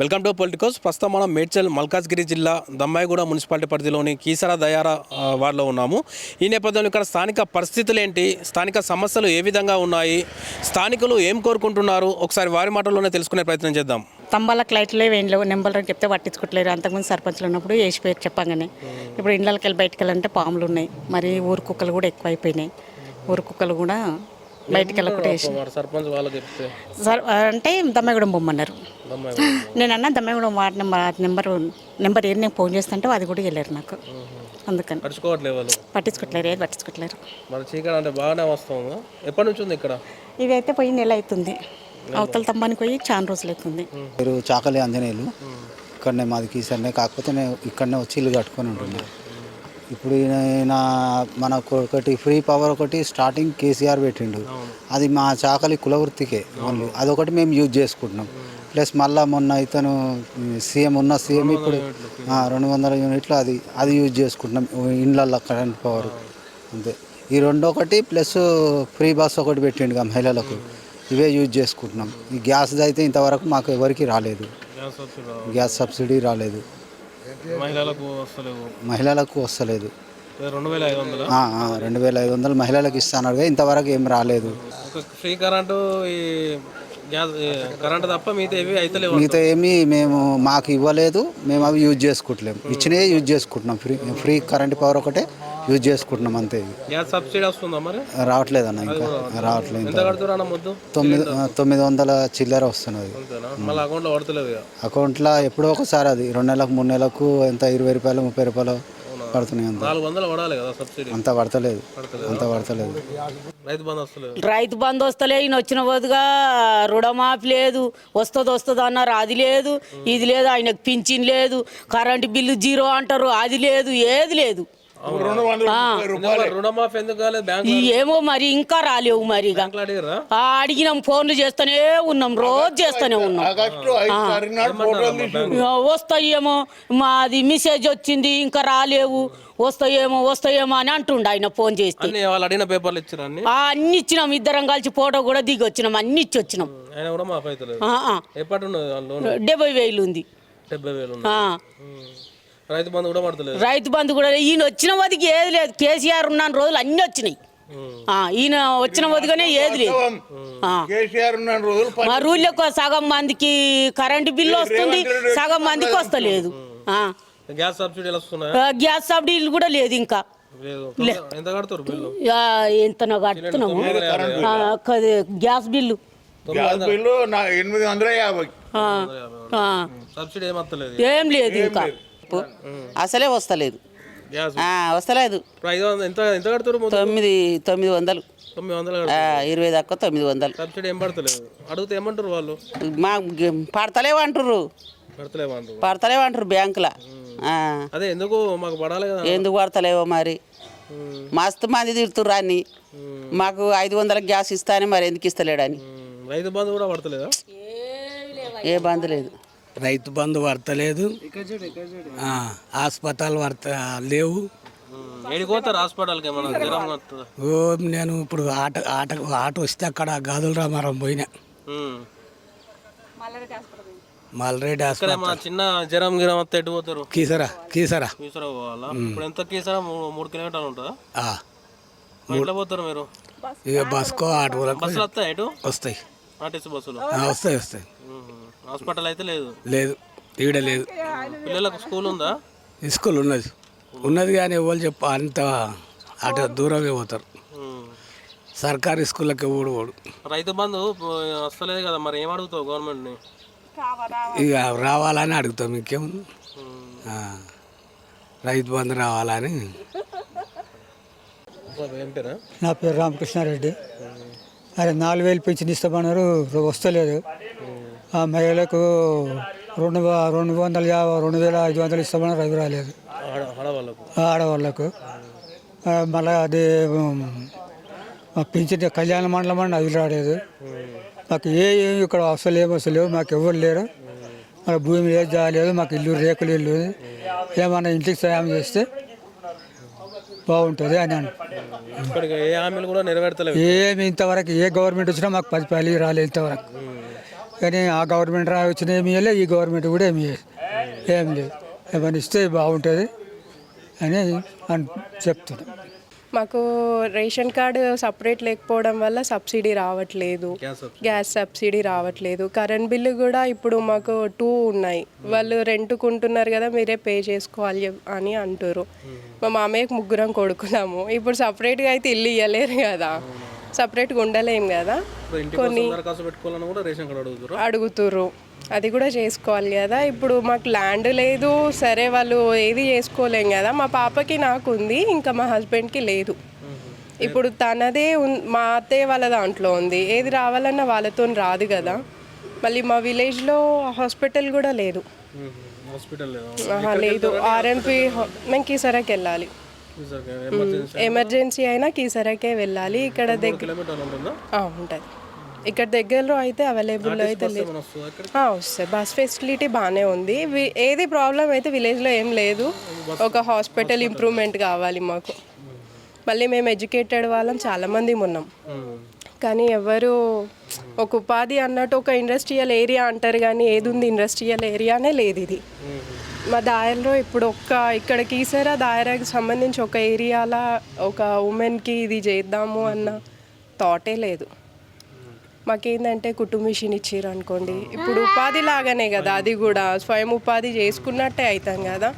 Welcome to Politicos. ప్రస్తుతం మనం మేడ్చల్ మల్కాజ్గిరి జిల్లా దమ్మాయిగూడ మున్సిపాలిటీ పరిధిలోని కీసరా దయారా వార్డులో ఉన్నాము. ఈ నేపథ్యంలో ఇక్కడ స్థానిక పరిస్థితులు ఏంటి స్థానిక సమస్యలు ఏ విధంగా ఉన్నాయి? స్థానికులు ఏం కోరుకుంటున్నారు? ఒకసారి వారి మాటల్లోనే తెలుసుకునే ప్రయత్నం చేద్దాం. స్తంభాలకు లైట్లు లేవు ఏం లేవు నెంబర్లు చెప్తే పట్టించుకోవట్లేరు అంతకుముందు సర్పంచ్లు ఉన్నప్పుడు వేసి పేరు చెప్పంగానే. ఇప్పుడు ఇండ్లకి వెళ్ళి బయటకు వెళ్ళాలంటే పాములు ఉన్నాయి మరి ఊరు కుక్కలు కూడా ఎక్కువైపోయినాయి. ఊరు కుక్కలు కూడా బయటకు వెళ్ళకుండా వేసి సర్పంచ్ వాళ్ళకి చెప్తే? సార్ అంటే దమ్మగూడెం బొమ్మన్నారు. నేను అన్న దమ్మగూడెం వార్డ్ నెంబర్ ఆ నెంబర్ నెంబర్ ఏది నేను ఫోన్ చేస్తుంటే అది కూడా వెళ్ళారు నాకు. అందుకని. పడుచుకోవట్లేదు వాళ్ళు. పట్టించుకోవట్లేరు ఏది పట్టించుకోవట్లేరు మరి చీకటి అంటే బాగానే వస్తుంది? ఎప్పటి నుంచి ఉంది ఇక్కడ? ఇవి అయితే పోయి నెల అవుతుంది. అవతల తమ్మానికి పోయి చాలా రోజులు అవుతుంది. పేరు చాకలి ఆంజనేయులు. ఇక్కడనే మాది కీసరనే. కాకపోతే నేను ఇక్కడనే వచ్చి ఇల్లు కట్టుకొని ఉంటున్నా ఇప్పుడు ఈయన మనకు ఒకటి ఫ్రీ పవర్ ఒకటి స్టార్టింగ్ కేసీఆర్ పెట్టిండు. అది మా చాకలి కులవృత్తికే. ఓన్లీ అదొకటి మేము యూజ్ చేసుకుంటున్నాం. ప్లస్ మళ్ళా మొన్న ఇతను సీఎం ఉన్న సీఎం ఇప్పుడు రెండు వందల యూనిట్లు అది అది యూజ్ చేసుకుంటున్నాం ఇండ్లల్లో కరెంట్ పవర్. అంతే. ఈ రెండు ఒకటి ప్లస్ ఫ్రీ బస్ ఒకటి పెట్టిండు మహిళలకు. ఇవే యూజ్ చేసుకుంటున్నాం. ఈ గ్యాస్ అయితే ఇంతవరకు మాకు ఎవరికి రాలేదు. గ్యాస్ సబ్సిడీ రాలేదు. మహిళలకు వస్తలేదు. రెండు వేల ఐదు వందల? మహిళలకు ఇస్తాను ఇంతవరకు ఏం రాలేదు. ఫ్రీ కరెంటు ఈ గ్యాస్ కరెంటు తప్ప మిగతా ఏవి అయితే లేవు మిగతా ఏమీ మేము మాకు ఇవ్వలేదు మేము అవి యూజ్ చేసుకుంటలేము. ఇచ్చినవి యూజ్ చేసుకుంటున్నాం. ఫ్రీ ఫ్రీ కరెంట్ పవర్ ఒకటే యూజ్ చేసుకుంటున్నాం అంతే. గ్యాస్ సబ్సిడీ వస్తుందా మరి? రావట్లేదు అన్న ఇంకా. రావట్లేదు. ఎంత ముద్దు? తొమ్మిది తొమ్మిది వందల చిల్లర వస్తున్నది. మళ్ళీ అకౌంట్లో పడతలేదు అకౌంట్లో ఎప్పుడో ఒకసారి అది. రెండు నెలలకు మూడు నెలలకు ఎంత? ఇరవై రూపాయలు ముప్పై రూపాయలు పడుతున్నాయి అంత. నాలుగు వందలు పడాలి కదా సబ్సిడీ. అంత పడతలేదు. అంత పడతలేదు. రైతు బంధు వస్తలేదు. రైతు బంధు వస్తలే ఈయన వచ్చిన పోదుగా రుణమాఫీ లేదు. వస్తుంది వస్తుంది అన్నారు అది లేదు. ఇది లేదు ఆయనకు పింఛన్ లేదు. కరెంటు బిల్లు జీరో అంటారు అది లేదు ఏది లేదు. రుణమాఫీ ఎందుకు కాలేదు? బ్యాంక్ ఈ ఏమో మరి ఇంకా రాలేవు మరి ఇక. ఆ, అడిగినాం ఫోన్లు చేస్తూనే ఉన్నాం రోజు చేస్తూనే ఉన్నాం. వస్తాయేమో మాది మెసేజ్ వచ్చింది ఇంకా రాలేవు. వస్తాయేమో వస్తాయేమో అని అంటుండ ఆయన ఫోన్ చేస్తే. అన్ని వాళ్ళు అడిగిన పేపర్లు ఇచ్చారు అన్ని? ఆ, అన్ని ఇచ్చినాం ఇద్దరం కలిసి ఫోటో కూడా దిగి వచ్చినాం అన్ని ఇచ్చి వచ్చినాం. ఆయన కూడా మాఫీ అవుతలేదు ఆ, ఆ. ఎప్పటి ఉన్నది ఆ లోన్? డెబ్బై వేలు ఉంది. డెబ్బై వేలు ఉంది. ఆ. ఉమ్. రైతు బంధు కూడా పడతలేదు. రైతు బంధు కూడా ఈయన వచ్చిన వదికి ఏది లేదు. కేసీఆర్ ఉన్న రోజులు అన్ని వచ్చినాయి. ఆ, ఈయన వచ్చిన వదిగానే ఏది లేదు. ఆ. కేసీఆర్ ఉన్న రోజులు పని మా ఊళ్ళో సగం మందికి కరెంటు బిల్లు వస్తుంది. సగం మందికి వస్తలేదు. ఆ. గ్యాస్ సబ్సిడీలు వస్తున్నాయా? ఆ, గ్యాస్ సబ్సిడీలు కూడా లేదు ఇంకా. లేదు. ఎంత కడతారు బిల్లు? ఆ, ఎంతనో కడుతున్నాము ఆ, కది- గ్యాస్ బిల్లు. గ్యాస్ బిల్లు నా ఎనిమిది వందల యాభై. ఆ, ఆ. సబ్సిడీ ఏం లేదు ఇంకా. అసలే వస్తలేదు. గ్యాస్ ఆ, వస్తలేదు? తొమ్మిది తొమ్మిది వందలు. ఇరవై దాకా తొమ్మిది వందలు. సబ్సిడీ ఏం పడతలేదు? అడిగితే ఏమంటారు వాళ్ళు? మా పడతలేవు అంటారు పడతలేవు అంటారు బ్యాంకులో. అదే ఎందుకు మాకు పడాలి కదా? ఎందుకు పడతలేవో మరి. మస్తు మంది తిడుతుర్రు అన్ని. మాకు ఐదు వందల గ్యాస్ ఇస్తానే మరి ఎందుకు ఇస్తలేడని. రైతు బంధు కూడా పడతలేదా? ఏ బంద్ లేదు. రైతు బంధు వర్తలేదు ఆ, హాస్పిటల్ వర్త లేవు. ఏడిపోతారు హాస్పిటల్కి ఏమన్నా జ్వరం వస్తుందా? ఓ నేను ఇప్పుడు ఆట ఆట ఆట వస్తే అక్కడ గాజుల రామారం పోయినా. మల్రెడ్డి హాస్పిటల్ చిన్న జ్వరం గిరం వస్తే ఎటు పోతారు? కీసరా కీసరా. కీసరా పోవాలా? ఇప్పుడు ఎంత కీసరా? మూడు మూడు కిలోమీటర్లు ఉంటుందా? ఎట్లా పోతారు మీరు? ఇక బస్కో ఆటోలకు బస్సులు వస్తాయి ఎటు వస్తాయి. ఆర్టీసీ బస్సులు? ఆ, వస్తాయి వస్తాయి. హాస్పిటల్ అయితే లేదు. లేదు ఈడ లేదు. పిల్లలకు స్కూల్ ఉందా? స్కూల్ ఉన్నది. ఉన్నది కానీ ఎవరు చెప్ప అంత అటు దూరమే పోతారు. సర్కారీ స్కూళ్ళకి ఊడు ఓడు రైతు బంధు వస్తలేదు కదా మరి ఏం అడుగుతావు గవర్నమెంట్ని? ఇక రావాలని అడుగుతాం ఇంకేం ఆ, రైతు బంధు రావాలని. నా పేరు రామకృష్ణారెడ్డి. అరే నాలుగు వేలు పెన్షన్ ఇస్తామన్నారు వస్తలేదు. ఆ మహిళలకు రెండు రెండు వందల యాభై రెండు వేల ఐదు వందలు ఇస్తామన్నారు అవి రాలేదు. ఆడ ఆడవాళ్ళకు? మళ్ళా అది పింఛన్ కళ్యాణ మండలం అండి అవి రాలేదు. మాకు ఏ ఏమి ఇక్కడ అసలు ఏమి అసలు లేవు మాకు ఎవరు లేరు. మాకు భూమి ఏది జాలేదు మాకు ఇల్లు రేకులు ఇల్లు ఏమన్నా ఇంటికి సాయం చేస్తే బాగుంటుంది అని అను ఏ హామీలు కూడా నెరవేర్తలేవు. ఏమి ఇంతవరకు ఏ గవర్నమెంట్ వచ్చినా మాకు పది పది రాలేదు ఇంతవరకు. కానీ ఆ గవర్నమెంట్ రా వచ్చిన ఏమి ఈ గవర్నమెంట్ కూడా ఏమి ఏం లేదు. ఏమైనా ఇస్తే బాగుంటుంది అని అని చెప్తున్నాను మాకు రేషన్ కార్డు సపరేట్ లేకపోవడం వల్ల సబ్సిడీ రావట్లేదు. Gas subsidy. రావట్లేదు. కరెంట్ బిల్లు కూడా ఇప్పుడు మాకు టూ ఉన్నాయి. వాళ్ళు రెంట్కుంటున్నారు కదా మీరే పే చేసుకోవాలి అని అంటారు మా మామయ్యకు ముగ్గురం కొడుకున్నాము. ఇప్పుడు సపరేట్గా అయితే ఇల్లు ఇవ్వలేరు కదా. సపరేట్గా ఉండలేం కదా. కార్డు అడుగుతారు? అది కూడా చేసుకోవాలి కదా. ఇప్పుడు మాకు ల్యాండ్ లేదు సరే వాళ్ళు ఏది చేసుకోలేం కదా. మా పాపకి నాకు ఉంది ఇంకా మా హస్బెండ్కి లేదు. ఇప్పుడు తనదే మా అత్తయ్య వాళ్ళ దాంట్లో ఉంది. ఏది రావాలన్నా వాళ్ళతో రాదు కదా. మళ్ళీ మా విలేజ్లో హాస్పిటల్ కూడా లేదు. లేదు? ఆర్ఎంపీ మేము కీసరాకి వెళ్ళాలి. ఎమర్జెన్సీ ఎమర్జెన్సీ అయినా కీసరాకే వెళ్ళాలి. ఇక్కడ దగ్గర ఉంటుందా? ఇక్కడ దగ్గరలో అయితే అవైలబుల్ అయితే లేదు. వస్తాయి బస్ ఫెసిలిటీ బాగానే ఉంది. ఏది ప్రాబ్లం అయితే విలేజ్లో ఏం లేదు. ఒక హాస్పిటల్ ఇంప్రూవ్మెంట్ కావాలి మాకు. మళ్ళీ మేము ఎడ్యుకేటెడ్ వాళ్ళం చాలామంది ఉన్నాం. కానీ ఎవరు ఒక ఉపాధి అన్నట్టు ఒక ఇండస్ట్రియల్ ఏరియా అంటారు కానీ ఏది ఉంది ఇండస్ట్రియల్ ఏరియానే లేదు ఇది. మా దాయల్లో ఇప్పుడు ఒక్క ఇక్కడ కీసరా దాయరాకి సంబంధించి ఒక ఏరియాలో ఒక ఉమెన్కి ఇది చేద్దాము అన్న థాటే లేదు. మాకేందంటే కుటుంబ మిషన్ ఇచ్చారు అనుకోండి. ఇప్పుడు ఉపాధి లాగానే కదా అది కూడా. స్వయం ఉపాధి చేసుకున్నట్టే అవుతాం కదా.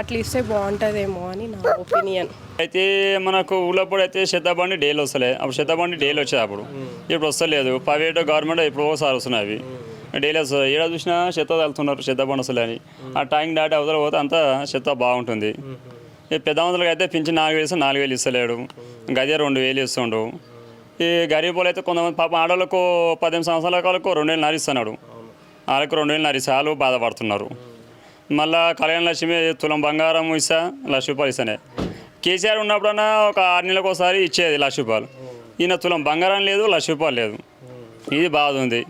అట్లా ఇస్తే బాగుంటుందేమో అని నా ఒపీనియన్. అయితే మనకు ఊళ్ళప్పుడు అయితే శతాబండి డేలు వస్తలే. అప్పుడు శతాబండి డేలు వచ్చేది అప్పుడు. ఇప్పుడు వస్తలేదు. ప్రైవేట్ గవర్నమెంట్ ఇప్పుడు ఒకసారి వస్తున్నాయి అవి. డైలీ వస్తుంది ఏడా చూసినా చెత్త తగులుతున్నారు చెత్త వస్తలే అని. ఆ ట్యాంక్ దాటి అవతల పోతే అంతా చెత్త బాగుంటుంది. ఈ పెద్ద మందులకు అయితే పింఛన్ నాలుగు వేలు నాలుగు వేలు ఇస్తలేడు. గదే రెండు వేలు ఇస్తుండు. ఈ గరీబ్ అయితే కొంతమంది పాపం ఆడవాళ్ళకు పద్దెనిమిది సంవత్సరాల వాళ్ళకు రెండు వేలు నరిస్తున్నాడు. వాళ్ళకు రెండు వేలు నరిస్తే వాళ్ళు బాధపడుతున్నారు. మళ్ళా కళ్యాణ లక్ష్మి తులం బంగారం ఇస్తా లక్ష రూపాయలు ఇస్తానే. కేసీఆర్ ఉన్నప్పుడన్నా ఒక ఆరు నెలలకు ఒకసారి ఇచ్చేది లక్ష రూపాయలు. ఈయన తులం బంగారం లేదు లక్ష రూపాయలు లేదు. ఇది బాధ ఉంది.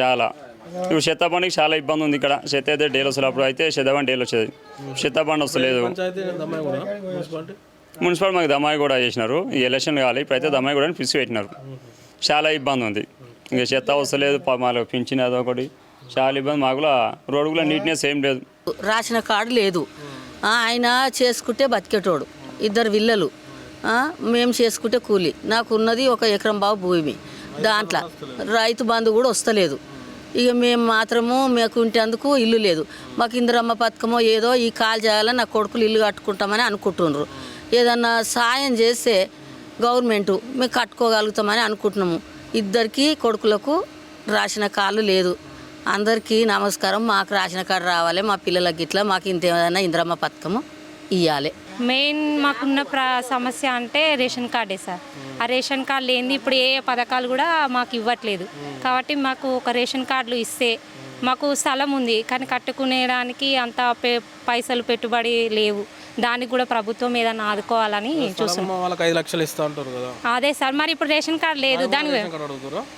చాలా. ఇప్పుడు శతబండికి చాలా ఇబ్బంది ఉంది ఇక్కడ. శత అయితే డేలు వస్తుంది. అప్పుడు అయితే శతబండి డేలు వచ్చేది. శతబండి వస్తలేదు. పంచాయతీ దమ్మాయి కూడా మున్సిపాలిటీ? మున్సిపల్ మాకు దమ్మాయి కూడా చేసినారు. ఈ ఎలక్షన్ కావాలి. ఇప్పుడైతే దమ్మాయి కూడా ఫిక్స్ పెట్టినారు. చాలా ఇబ్బంది ఉంది. ఇంకా చెత్త వస్తలేదు. ప- మాకు పింఛన్ అదొకటి చాలా ఇబ్బంది. మాకు కూడా రోడ్డు కూడా నీట్నెస్ ఏం లేదు. రాసిన కార్డు లేదు. ఆయన చేసుకుంటే బతికేటోడు. ఇద్దరు విల్లలు. ఆ, మేము చేసుకుంటే కూలి. నాకు ఉన్నది ఒక ఎకరం బావు భూమి. దాంట్లో రైతు బంధు కూడా వస్తలేదు. ఇక మేము మాత్రము మాకు ఇంటేందుకు ఇల్లు లేదు. మాకు ఇందిరమ్మ పథకమో ఏదో ఈ కాల్ చేయాలని నా కొడుకులు ఇల్లు కట్టుకుంటామని అనుకుంటున్నారు. ఏదన్నా సాయం చేస్తే గవర్నమెంట్ మేము కట్టుకోగలుగుతామని అనుకుంటున్నాము. ఇద్దరికి కొడుకులకు రాసిన కాళ్ళు లేదు. అందరికీ నమస్కారం మాకు రాసిన కార్డు రావాలి మా పిల్లలకి ఇట్లా మాకు ఇంత ఏదైనా ఇంద్రమ్మ పథకము ఇవ్వాలి మెయిన్ మాకున్న ప్ర సమస్య అంటే రేషన్ కార్డే సార్. ఆ రేషన్ కార్డు లేనిది ఇప్పుడు ఏ పథకాలు కూడా మాకు ఇవ్వట్లేదు. కాబట్టి మాకు ఒక రేషన్ కార్డులు ఇస్తే మాకు స్థలం ఉంది. కానీ కట్టుకునేదానికి అంత పైసలు పెట్టుబడి లేవు. దానికి కూడా ప్రభుత్వం ఏదైనా ఆదుకోవాలని చూస్తున్నాం. అదే సార్. మరి ఇప్పుడు రేషన్ కార్డు లేదు. దాని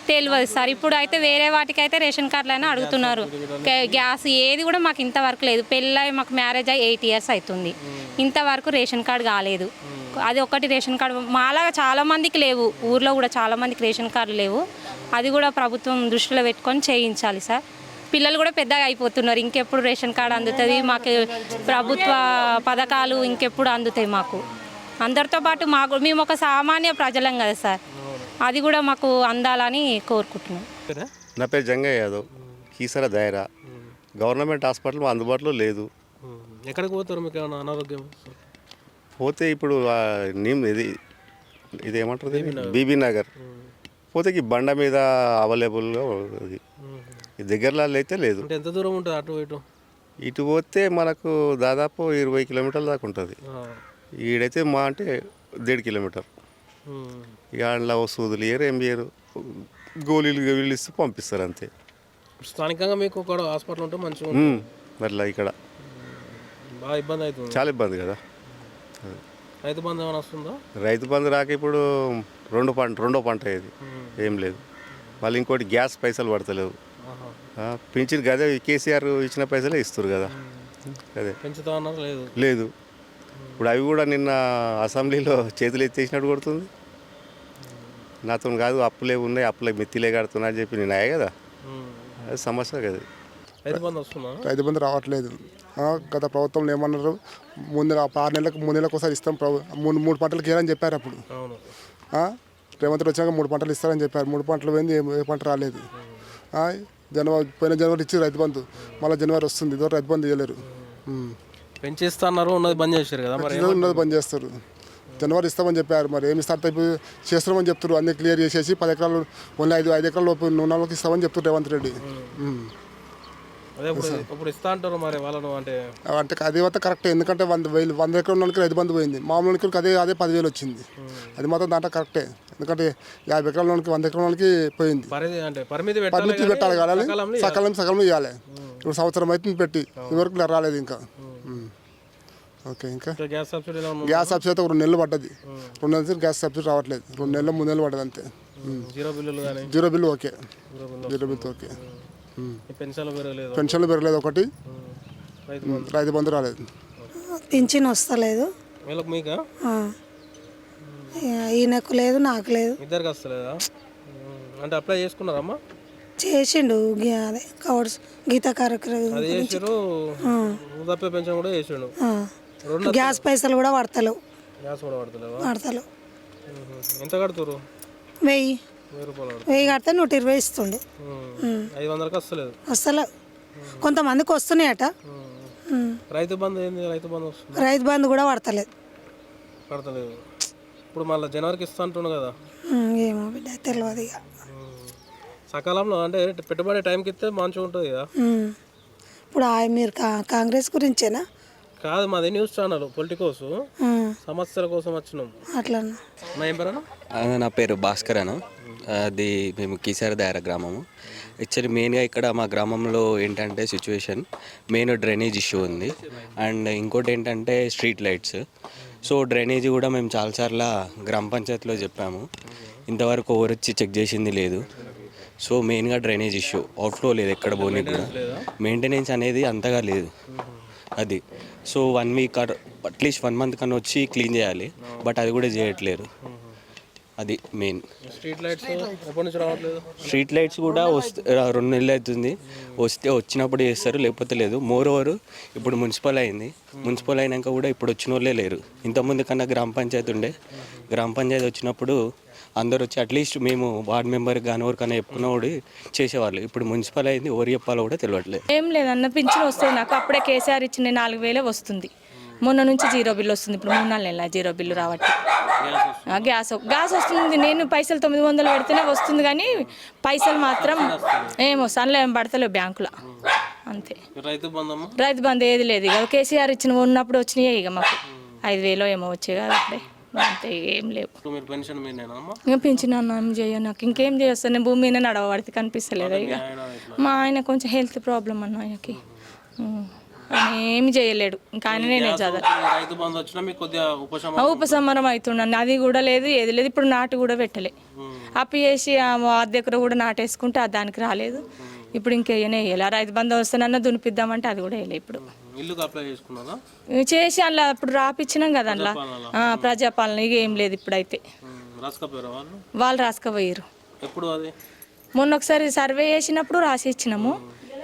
తెలియదు సార్. ఇప్పుడు అయితే వేరే వాటికి అయితే రేషన్ కార్డులు అయినా అడుగుతున్నారు. గ్యా- గ్యాస్ ఏది కూడా మాకు ఇంతవరకు లేదు. పెళ్ళై మాకు మ్యారేజ్ అయ్యి ఎయిట్ ఇయర్స్ అవుతుంది. ఇంతవరకు రేషన్ కార్డు కాలేదు. అది ఒకటి రేషన్ కార్డు. మాలాగా చాలా మందికి లేవు. ఊర్లో కూడా చాలా మందికి రేషన్ కార్డు లేవు. అది కూడా ప్రభుత్వం దృష్టిలో పెట్టుకొని చేయించాలి సార్. పిల్లలు కూడా పెద్దగా అయిపోతున్నారు. ఇంకెప్పుడు రేషన్ కార్డు అందుతుంది? మాకు ప్రభుత్వ పథకాలు ఇంకెప్పుడు అందుతాయి మాకు. అందరితో పాటు మాకు మేము ఒక సామాన్య ప్రజలం కదా సార్. అది కూడా మాకు అందాలని కోరుకుంటున్నాం. నా పేరు జంగయ్య యాదవ్. కీసర దాయరా. గవర్నమెంట్ హాస్పిటల్ అందుబాటులో లేదు. ఎక్కడికి పోతారు మీకు ఏమైనా అనారోగ్యం? పోతే ఇప్పుడు నీమ్ ఇది ఇది ఏమంటారు? బీబీ నగర్. పోతే ఈ బండ మీద అవైలబుల్గా ఉంది ఈ దగ్గరలో అయితే లేదు. ఎంత దూరం ఉంటుంది అటు ఇటు? ఇటు పోతే మనకు దాదాపు ఇరవై కిలోమీటర్ల దాకా ఉంటుంది. ఈడైతే మా అంటే దేడు కిలోమీటర్. ఇక అందులో సూదులు ఇయర్ ఏం చేయరు గోళీలు గోళీలు ఇస్తే పంపిస్తారు అంతే. స్థానికంగా మీకు ఒక హాస్పిటల్ ఉంటే మంచిగా మరలా ఇక్కడ. బాగా ఇబ్బంది అవుతుంది. చాలా ఇబ్బంది కదా. రైతు బంధు ఏమైనా వస్తుందా? రైతు బంధు రాక ఇప్పుడు రెండు పంట రెండో పంట ఇది ఏం లేదు. మళ్ళీ ఇంకోటి గ్యాస్ పైసలు పడతలేవు. పింఛన్ గదే కేసీఆర్ ఇచ్చిన పైసలే ఇస్తారు కదా. అదే పెంచుతా అన్నారు లేదు. లేదు. ఇప్పుడు అవి కూడా నిన్న అసెంబ్లీలో చేతులు ఎత్తేసినట్టు కొడుతుంది. నాతో కాదు అప్పులే ఉన్నాయి అప్పులే మెత్తిలే కడుతున్నా అని చెప్పి నేను అయ్యా కదా. అది సమస్య కదా రైతు బంధు వస్తుందా? రైతు బంధు రావట్లేదు. గత ప్రభుత్వంలో ఏమన్నారు? ముందు ఆరు నెలలకు మూడు నెలలకు ఒకసారి ఇస్తాం ప్రభు మూడు మూడు పంటలకు వేయాలని చెప్పారు అప్పుడు. రేవంత్ వచ్చాక మూడు పంటలు ఇస్తారని చెప్పారు. మూడు పంటలు పోయింది ఏ- ఏ పంట రాలేదు. జనవరి పోయిన జనవరి ఇచ్చి రైతు బంధు. మళ్ళీ జనవరి వస్తుంది. ఇదో రైతు బంధు ఇవ్వలేరు. పెంచేస్తున్నారు ఉన్నది బంద్ చేశారు కదా మరి? ఉన్నది బంద్ చేస్తారు. జనవరి ఇస్తామని చెప్పారు. మరి ఏమి ఇస్తారు ఇప్పుడు చేస్తున్నామని చెప్తారు అన్ని క్లియర్ చేసేసి పది ఎకరాలు ఓన్లీ ఐదు ఐదు ఎకరాల లోపు నూనె ఇస్తామని చెప్తారు రేవంత్ రెడ్డి. అదే ఇప్పుడు ఇప్పుడు ఇస్తా అంటారు మరి వాళ్ళను అంటే అంటే అది అయితే కరెక్ట్. ఎందుకంటే వంద వేలు వంద ఎకరం ఉన్నోళ్ళకి రైతు బంధు పోయింది. మామూలు వాళ్ళకి అదే అదే పదివేలు వచ్చింది. అది మాత్రం దాంట్లో కరెక్టే. ఎందుకంటే యాభై ఎకరాల వాళ్ళకి వంద ఎకరం వాళ్ళకి పోయింది. అంటే పరిమితి పెట్టాలి పరిమితి పెట్టాలి కానీ కావాలి సకాలం సకాలం ఇవ్వాలి. ఇప్పుడు సంవత్సరం అయితే పెట్టి. ఇవరకు రాలేదు ఇంకా. ఓకే ఇంకా? Gas subsidy? గ్యాస్ అయితే రెండు నెలలు పడ్డది. రెండు నెలలు గ్యాస్ సబ్సిడీ రావట్లేదు. రెండు నెలలు మూడు నెలలు పడ్డది అంతే. జీరో బిల్లులు కానీ? Zero bill okay. Zero bill okay. పెన్షన్లు పెరగలేదు. పెన్షన్లు పెరగలేదు ఒకటి. రైతు బంధు. రాలేదు. పింఛన్ వస్తలేదు. వీళ్ళకి మీకా? ఈయనకు లేదు నాకు లేదు. ఇద్దరికి వస్తలేదా? అంటే అప్లై చేసుకున్నారమ్మా? చేసిండు గి- అదే కవర్స్ గీతా కార్యక్రమం కూడా చేసిండు. రెండు గ్యాస్ పైసలు కూడా పడతలేవు. గ్యాస్ కూడా పడతలేవా? పడతలేవు. ఎంత కడుతురు వెయ్యి. వెయ్యి కడితే నూట ఇరవై ఇస్తుండే. ఐదు వందలకి వస్తలేదు. అసలు కొంతమందికి వస్తున్నాయట. రైతు బంధు ఏంది? రైతు బంధు వస్తుంది. రైతు బంధు కూడా పడతలేదు. పడతలేదు. ఇప్పుడు మళ్ళీ జనవరికి ఇస్తా అంటుండు కదా. ఏమో బిడ్డ తెలియదు ఇక సకాలంలో అంటే పెట్టుబడి టైంకి ఇస్తే మంచిగా ఉంటుంది కదా. ఇప్పుడు మీరు కా- కాంగ్రెస్ గురించేనా? కాదు మాది న్యూస్ ఛానల్ పొలిటికోస్. సమస్యల కోసం వచ్చినాం. అట్లా నా ఏం పేరు నా పేరు భాస్కర్ అను. అది మేము కీసార దయార గ్రామము. యాక్చువల్లీ మెయిన్గా ఇక్కడ మా గ్రామంలో ఏంటంటే సిచ్యువేషన్ మెయిన్ డ్రైనేజ్ ఇష్యూ ఉంది. అండ్ ఇంకోటి ఏంటంటే స్ట్రీట్ లైట్స్ సో డ్రైనేజీ కూడా మేము చాలాసార్లు గ్రామ పంచాయతీలో చెప్పాము. ఇంతవరకు ఎవరు వచ్చి చెక్ చేసింది లేదు. సో మెయిన్గా డ్రైనేజ్ ఇష్యూ అవుట్ఫ్లో లేదు ఎక్కడ పోనీ కూడా. మెయింటెనెన్స్ అనేది అంతగా లేదు. అది. So one week at least one month కన్నా వచ్చి క్లీన్ చేయాలి. బట్ అది కూడా చేయట్లేరు అది మెయిన్ స్ట్రీట్ లైట్స్ ఎప్పటి నుంచి రావట్లేదు? స్ట్రీట్ లైట్స్ కూడా వస్తే రెండు నెలలు అవుతుంది. వస్తే వచ్చినప్పుడు చేస్తారు లేకపోతే లేదు. మోర్ ఓవర్ ఇప్పుడు మున్సిపల్ అయింది. మున్సిపల్ అయినాక కూడా ఇప్పుడు వచ్చిన వాళ్ళే లేరు. ఇంతకుముందు కన్నా గ్రామ పంచాయతీ ఉండే. గ్రామ పంచాయతీ వచ్చినప్పుడు అందరు వచ్చి అట్లీస్ట్ మేము వార్డ్ మెంబర్ కానీ ఎవరికైనా చెప్పుకున్నవాడు చేసేవాళ్ళు. ఇప్పుడు మున్సిపల్ అయింది ఎవరు చెప్పాలో కూడా తెలియట్లేదు. ఏం లేదన్న పింఛన్ వస్తుంది. నాకు అప్పుడే కేసీఆర్ ఇచ్చిన నాలుగు వేలే వస్తుంది. మొన్న నుంచి జీరో బిల్లు వస్తుంది. ఇప్పుడు మూడు నాలుగు నెలల జీరో బిల్లు రావట్లేదు ఆ, గ్యాస్ గ్యాస్ వస్తుంది. నేను పైసలు తొమ్మిది వందలు పెడితేనే వస్తుంది కానీ పైసలు మాత్రం ఏమో సన్లో ఏం పడతలేవు బ్యాంకులో. అంతే. రైతు బంధు ఏది లేదు. ఇక కేసీఆర్ ఇచ్చిన ఉన్నప్పుడు వచ్చినాయి ఇక మాకు. ఐదు వేలో ఏమో వచ్చాయి కదా అప్పుడే. అంతే ఏం లేవు. పింఛన్ అన్న ఏం చేయను నాకు. ఇంకేం చేస్తాను? నేను భూమి మీద నడవబడితే కనిపిస్తలేదు ఇక మా ఆయన కొంచెం హెల్త్ ప్రాబ్లం అన్న ఆయనకి. ఏమి చేయలేడు. ఇంకా ఆయన నేనే చదవాలి ఉపశమనం ఉపసంహరం అవుతున్నాను అది కూడా లేదు ఏది లేదు. ఇప్పుడు నాటు కూడా పెట్టలే. అప్పు చేసి ఆ అద్దెకర కూడా నాటేసుకుంటే దానికి రాలేదు. ఇప్పుడు ఇంకేయనే వేయాలి? ఆ రైతు బంధు వస్తానన్నా దునిపిద్దామంటే అది కూడా వేయలే ఇప్పుడు. చేసి అందులో అప్పుడు రాపిచ్చినాం కదా అందులో. ప్రజాపాలన. ఇక ఏం లేదు ఇప్పుడైతే. వాళ్ళు? వాళ్ళు రాసుకపోయారు. ఎప్పుడు అది? మొన్న ఒకసారి సర్వే చేసినప్పుడు రాసి ఇచ్చినాము.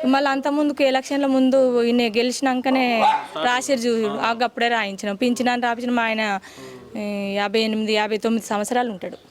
మళ్ళీ అంత ముందుకు ఎలక్షన్ల ముందు ఈయన గెలిచినాకనే రాసిరు చూడు. అప్పుడే రాయించినాం. పింఛనాన్ని రాపించిన మా ఆయన యాభై ఎనిమిది యాభై తొమ్మిది సంవత్సరాలు ఉంటాడు.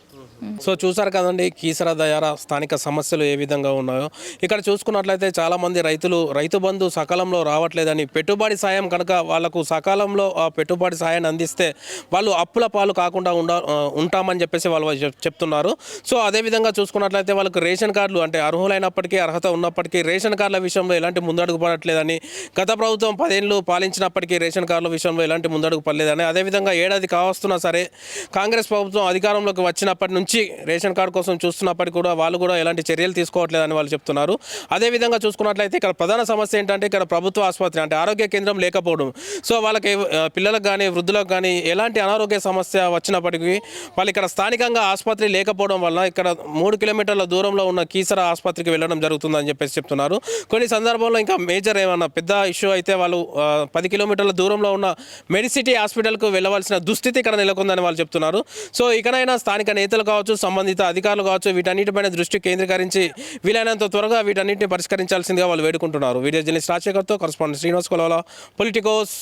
సో చూసారు కదండి కీసర దయార స్థానిక సమస్యలు ఏ విధంగా ఉన్నాయో. ఇక్కడ చూసుకున్నట్లయితే చాలామంది రైతులు రైతు బంధు సకాలంలో రావట్లేదని పెట్టుబడి సాయం కనుక వాళ్ళకు సకాలంలో ఆ పెట్టుబడి సాయాన్ని అందిస్తే వాళ్ళు అప్పుల పాలు కాకుండా ఉండ ఉంటామని చెప్పేసి వాళ్ళు చెప్- చెప్తున్నారు. సో అదేవిధంగా చూసుకున్నట్లయితే వాళ్ళకు రేషన్ కార్డులు అంటే అర్హులైనప్పటికీ అర్హత ఉన్నప్పటికీ రేషన్ కార్డుల విషయంలో ఎలాంటి ముందడుగు పడట్లేదని గత ప్రభుత్వం పదేళ్ళు పాలించినప్పటికీ రేషన్ కార్డుల విషయంలో ఎలాంటి ముందడుగు పడలేదని అదేవిధంగా ఏడాది కావస్తున్నా సరే కాంగ్రెస్ ప్రభుత్వం అధికారంలోకి వచ్చినప్పటి నుంచి రేషన్ కార్డు కోసం చూస్తున్నప్పటికీ కూడా వాళ్ళు కూడా ఎలాంటి చర్యలు తీసుకోవట్లేదని వాళ్ళు చెప్తున్నారు. అదేవిధంగా చూసుకున్నట్లయితే ఇక్కడ ప్రధాన సమస్య ఏంటంటే ఇక్కడ ప్రభుత్వ ఆసుపత్రి అంటే ఆరోగ్య కేంద్రం లేకపోవడం. సో వాళ్ళకి పిల్లలకు కానీ వృద్ధులకు కానీ ఎలాంటి అనారోగ్య సమస్య వచ్చినప్పటికీ వాళ్ళు ఇక్కడ స్థానికంగా ఆసుపత్రి లేకపోవడం వల్ల ఇక్కడ మూడు కిలోమీటర్ల దూరంలో ఉన్న కీసర ఆసుపత్రికి వెళ్ళడం జరుగుతుందని చెప్పేసి చెప్తున్నారు. కొన్ని సందర్భంలో ఇంకా మేజర్ ఏమన్నా పెద్ద ఇష్యూ అయితే వాళ్ళు పది కిలోమీటర్ల దూరంలో ఉన్న మెడిసిటీ హాస్పిటల్కు వెళ్ళవలసిన దుస్థితి ఇక్కడ నెలకొందని వాళ్ళు చెప్తున్నారు. సో ఇకనైనా స్థానిక నేతలు కావచ్చు సంబంధిత అధికారులు కావచ్చు వీటన్నిటిపైన దృష్టి కేంద్రీకరించి వీలైనంత త్వరగా వీటన్నిటిని పరిష్కరించాల్సిందిగా వాళ్ళు వేడుకుంటున్నారు. Video journalist రాజశేఖర్తో correspondent Srinivas Kolavala Politicos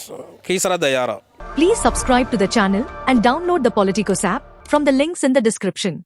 Keesara Dayara please subscribe to the channel and download the Politicos app from the links in the description